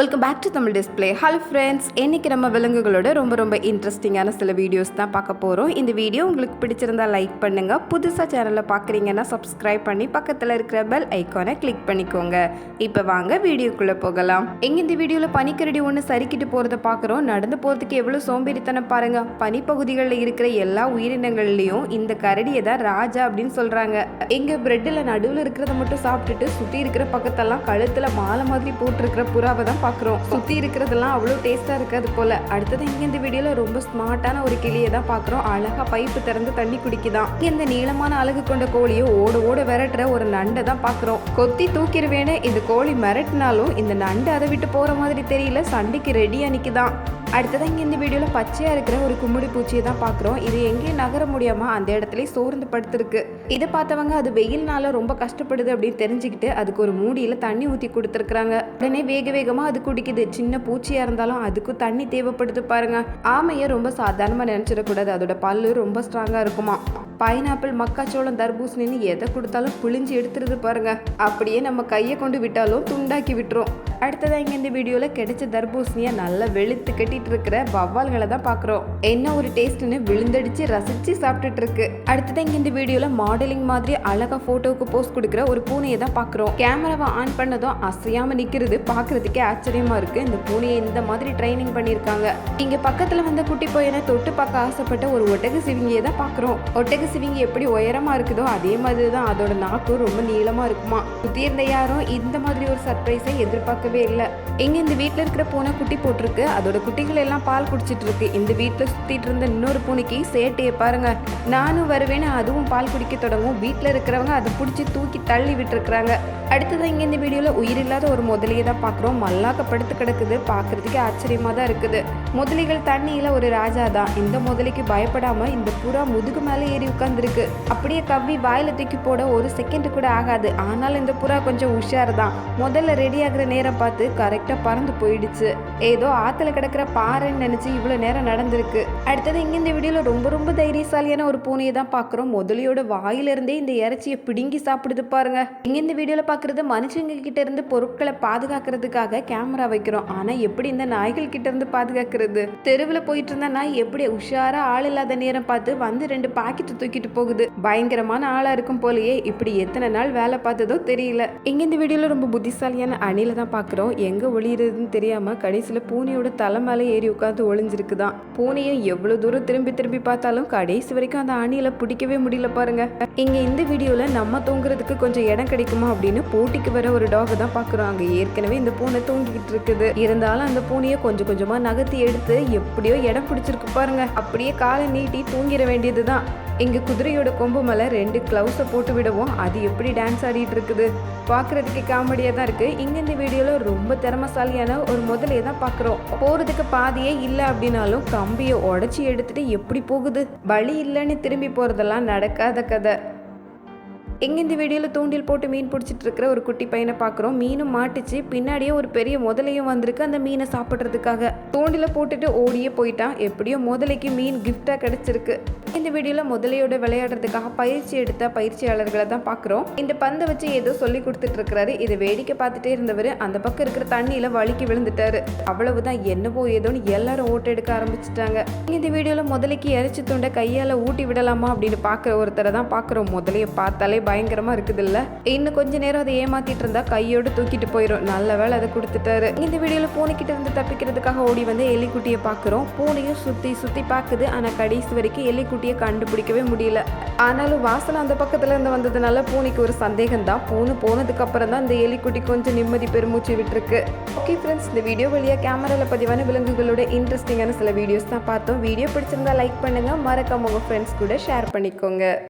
Welcome back to Tamil display hello friends இன்றைக்கி நம்ம விலங்குகளோட ரொம்ப ரொம்ப இன்ட்ரெஸ்டிங்கான சில வீடியோஸ் தான் பார்க்க போகிறோம் இந்த வீடியோ உங்களுக்கு பிடிச்சிருந்தா லைக் பண்ணுங்கள் புதுசாக சேனலில் பார்க்குறீங்கன்னா சப்ஸ்கிரைப் பண்ணி பக்கத்தில் இருக்கிற பெல் ஐக்கானை கிளிக் பண்ணிக்கோங்க. இப்போ வாங்க வீடியோக்குள்ளே போகலாம். எங்கே இந்த வீடியோவில் பனிக்கரடி ஒன்று சறுக்கிட்டு போகிறத பார்க்குறோம். நடந்து போகிறதுக்கு எவ்வளோ சோம்பேறித்தனம் பாருங்கள் பனிப்பகுதிகளில் இருக்கிற எல்லா உயிரினங்கள்லேயும் இந்த கரடியை தான் ராஜா அப்படின்னு சொல்கிறாங்க எங்கள் பிரெட்டில் நடுவில் இருக்கிறத மட்டும் சாப்பிட்டுட்டு சுற்றி இருக்கிற பக்கத்தெல்லாம் கழுத்தில் மாலை மாதிரி போட்டிருக்கிற புறாவை தான் பார்க்குறோம். சுற்றி இருக்கிறதெல்லாம் அவ்வளோ டேஸ்ட்டாக இருக்காது போல். அடுத்தது இங்கே இந்த வீடியோவில் ரொம்ப ஸ்மார்ட்டான ஒரு கிளியை தான் பார்க்குறோம். அழகாக பைப்பு திறந்து தண்ணி குடிக்குதான். இங்கே இந்த நீளமான அழகு கொண்ட கோழியை ஓட ஓட விரட்டுற ஒரு நண்டை தான் பார்க்குறோம். கொத்தி தூக்கிடுவேன்னு இந்த கோழி மிரட்டினாலும் இந்த நண்டு அதை விட்டு போகிற மாதிரி தெரியல சண்டைக்கு ரெடியாக நிற்குதான் அடுத்ததான் இங்கே இந்த வீடியோவில் பச்சையாக இருக்கிற ஒரு கும்முடி பூச்சியை தான் பார்க்குறோம் இது எங்கேயும் நகர முடியாமல் அந்த இடத்துல சோர்ந்து படுத்துருக்கு. இதை பார்த்தவங்க அது வெயில்னால ரொம்ப கஷ்டப்படுது அப்படின்னு தெரிஞ்சுக்கிட்டு அதுக்கு ஒரு மூடியில் தண்ணி ஊற்றி கொடுத்துருக்குறாங்க. உடனே வேக வேகமாக அது குடிக்குது. சின்ன பூச்சியாக இருந்தாலும் அதுக்கும் தண்ணி தேவைப்படுது பாருங்க. ஆமையை ரொம்ப சாதாரணமாக நினச்சிடக்கூடாது. அதோட பல்லு ரொம்ப ஸ்ட்ராங்காக இருக்குமா? பைனாப்பிள் மக்காச்சோளம் தர்பூசணின்னு எதை கொடுத்தாலும் புளிஞ்சு எடுத்துருது பாருங்க. அப்படியே நம்ம கையை கொண்டு விட்டாலும் துண்டாக்கி விட்டுரும். அடுத்ததாக இங்கே இந்த வீடியோவில் கிடைச்ச தர்பூசணியை நல்லா வெளுத்து கட்டிட்டு இருக்கிற வவ்வால்களை தான் பார்க்குறோம் என்ன ஒரு டேஸ்ட்னு விழுந்தடிச்சு ரசித்து சாப்பிட்டுட்டு இருக்கு அடுத்ததாக இங்கே இந்த வீடியோவில் மாடலிங் மாதிரி அழகா ஃபோட்டோவுக்கு போஸ்ட் கொடுக்குற ஒரு பூனையை தான் பார்க்குறோம் கேமராவை ஆன் பண்ணதும் அசையாமல் நிற்கிறது பார்க்குறதுக்கே ஆச்சரியமாக இருக்குது இந்த பூனையை இந்த மாதிரி ட்ரைனிங் பண்ணியிருக்காங்க. இங்கே பக்கத்தில் வந்த குட்டி பையனை தொட்டு பார்க்க ஆசைப்பட்ட ஒரு ஒட்டக சிவிங்கியை தான் பார்க்குறோம் ஒட்டக சிவிங்கி எப்படி உயரமாக இருக்குதோ அதே மாதிரி தான் அதோட நாக்கும் ரொம்ப நீளமாக இருக்குமா? சுத்தி இருந்த யாரும் இந்த மாதிரி ஒரு சர்ப்ரைஸை பார்க்கவே இல்லை. இங்கே இந்த வீட்டில் இருக்கிற பூனை குட்டி போட்டிருக்கு. அதோட குட்டிகள் எல்லாம் பால் குடிச்சிட்டு இருக்கு. இந்த வீட்டில் சுற்றிட்டு இருந்த இன்னொரு பூனைக்கு சேட்டையை பாருங்க. நானும் வருவேன்னு அதுவும் பால் குடிக்க தொடங்கும். வீட்டில் இருக்கிறவங்க அதை பிடிச்சி தூக்கி தள்ளி விட்டுருக்குறாங்க. அடுத்தது இங்கே இந்த உயிர் உயிரில்லாத ஒரு முதலையை தான் பார்க்குறோம் மல்லாக்க படுத்து கிடக்குது. பார்க்கறதுக்கே ஆச்சரியமாக தான் இருக்குது. முதலைகள் தண்ணியில் ஒரு ராஜா தான். இந்த முதலைக்கு பயப்படாமல் இந்த புறா முதுகு மேலே ஏறி உட்காந்துருக்கு அப்படியே கவ்வி வாயில் தூக்கி போட ஒரு செகண்ட் கூட ஆகாது. ஆனாலும் இந்த புறா கொஞ்சம் உஷார் தான். முதல்ல ரெடி ஆகிற நேரம் பார்த்து கரெக்டாக பறந்து போயிடுச்சு. ஏதோ ஆற்றுல கிடக்கிற பாறைன்னு நினச்சி இவ்வளோ நேரம் நடந்திருக்கு. அடுத்தது இங்கே இந்த வீடியோவில் ரொம்ப ரொம்ப தைரியசாலியான ஒரு பூனையை தான் பார்க்குறோம். முதலையோட வாயிலிருந்தே இந்த இறைச்சியை பிடுங்கி சாப்பிடுது பாருங்க. இங்கே இந்த வீடியோவில் பார்க்குறது மனுஷங்க கிட்ட இருந்து பொருட்களை பாதுகாக்கிறதுக்காக கேமரா வைக்கிறோம். ஆனால் எப்படி இந்த நாய்கள் கிட்ட இருந்து பாதுகாக்கிறது? தெருவில் போயிட்டு இருந்த நாய் எப்படி உஷாராக ஆள் இல்லாத நேரம் பார்த்து வந்து ரெண்டு பாக்கெட் தூக்கிட்டு போகுது. பயங்கரமான ஆளாக இருக்கும் போலயே இப்படி எத்தனை நாள் வேலை பார்த்ததோ தெரியல. இங்கே இந்த வீடியோவில் ரொம்ப புத்திசாலியான அணில தான் பார்க்குறோம். எங்கே ஒளியிறதுன்னு தெரியாமல் கடைசியில் பூனையோட தலை மேலே ஏறி உட்காந்து ஒளிஞ்சிருக்குதான் பூனையை எவ்வளோ தூரம் திரும்பி திரும்பி பார்த்தாலும் கடைசி வரைக்கும் அந்த அணியில் பிடிக்கவே முடியல பாருங்க. இங்கே இந்த வீடியோவில் நம்ம தூங்குறதுக்கு கொஞ்சம் இடம் கிடைக்குமா அப்படின்னு போட்டிக்கு வர ஒரு டாக் தான் பார்க்குறோம். அங்கே ஏற்கனவே இந்த பூனை தூங்கிக்கிட்டு இருக்குது. இருந்தாலும் அந்த பூனையை கொஞ்சம் கொஞ்சமாக நகர்த்தி எடுத்து எப்படியோ இடம் பிடிச்சிருக்கு பாருங்க. அப்படியே காலை நீட்டி தூங்கிட வேண்டியது தான் எங்கள் குதிரையோட கொம்பு மேலே ரெண்டு க்ளவுஸை போட்டு விடவும் அது எப்படி டான்ஸ் ஆடிட்டு இருக்குது. பார்க்குறதுக்கு காமெடியாக தான் இருக்குது இங்கே இந்த வீடியோவில் ரொம்ப திறமசாலியான ஒரு முதலையை தான் பார்க்குறோம். போகிறதுக்கு பாதியே இல்லை அப்படின்னாலும் கம்பியை உடச்சி எடுத்துட்டு எப்படி போகுது? வழி இல்லைன்னு திரும்பி போகிறதெல்லாம் நடக்காத கதை. எங்கே இந்த வீடியோவில் தூண்டில் போட்டு மீன் பிடிச்சிட்டு இருக்கிற ஒரு குட்டி பையனை பார்க்குறோம் மீனும் மாட்டிச்சு. பின்னாடியே ஒரு பெரிய முதலையும் வந்திருக்கு. அந்த மீனை சாப்பிட்றதுக்காக. தூண்டில போட்டுட்டு ஓடியே போயிட்டான். எப்படியோ முதலைக்கு மீன் கிஃப்டாக கிடச்சிருக்கு. இந்த வீடியோவில் முதலையோட விளையாடுறதுக்காக பயிற்சி எடுத்த பயிற்சியாளர்களை தான் பார்க்குறோம் இந்த பந்தை வச்சு ஏதோ சொல்லி கொடுத்துட்டு இருக்கிறாரு இதை வேடிக்கை பார்த்துட்டே இருந்தவர் அந்த பக்கம் இருக்கிற தண்ணியில் வழுக்கி விழுந்துட்டாரு. அவ்வளவுதான் என்னவோ ஏதோன்னு எல்லாரும் ஓட்ட எடுக்க ஆரம்பிச்சிட்டாங்க. இந்த வீடியோவில் முதலைக்கு இறைச்சி துண்டை கையால் ஊட்டி விடலாமா அப்படின்னு பார்க்குற ஒருத்தரை தான் பார்க்குறோம் முதலையை பார்த்தாலே பயங்கரமா இருக்குது இல்ல இன்னும் கொஞ்ச நேரம் அதை ஏமாத்திட்டு இருந்தா கையோடு தூக்கிட்டு போயிடும் நல்ல வேலை அதை கொடுத்துட்டாரு. இந்த வீடியோல பூனைக்கிட்ட இருந்து தப்பிக்கிறதுக்காக ஓடி வந்து எலிக்குட்டியை பார்க்குறோம். பூனையும் சுத்தி சுத்தி பார்க்குது. ஆனா கடைசி வரைக்கும் எலிக்குட்டியை கண்டுபிடிக்கவே முடியல. ஆனாலும் வாசல் அந்த பக்கத்துல இருந்து வந்ததுனால பூனைக்கு ஒரு சந்தேகம் தான் பூனை போனதுக்கு அப்புறம் தான் இந்த எலிக்குட்டி கொஞ்சம் நிம்மதி பெருமூச்சு விட்டுருக்கு. ஓகே ஃப்ரெண்ட்ஸ் இந்த வீடியோ வழியாக கேமராவில் பதிவான விலங்குகளோட இன்ட்ரெஸ்டிங்கான சில வீடியோஸ் தான் பார்த்தோம். வீடியோ பிடிச்சிருந்தா லைக் பண்ணுங்க. மறக்காம உங்கள் ஃப்ரெண்ட்ஸ் கூட ஷேர் பண்ணிக்கோங்க.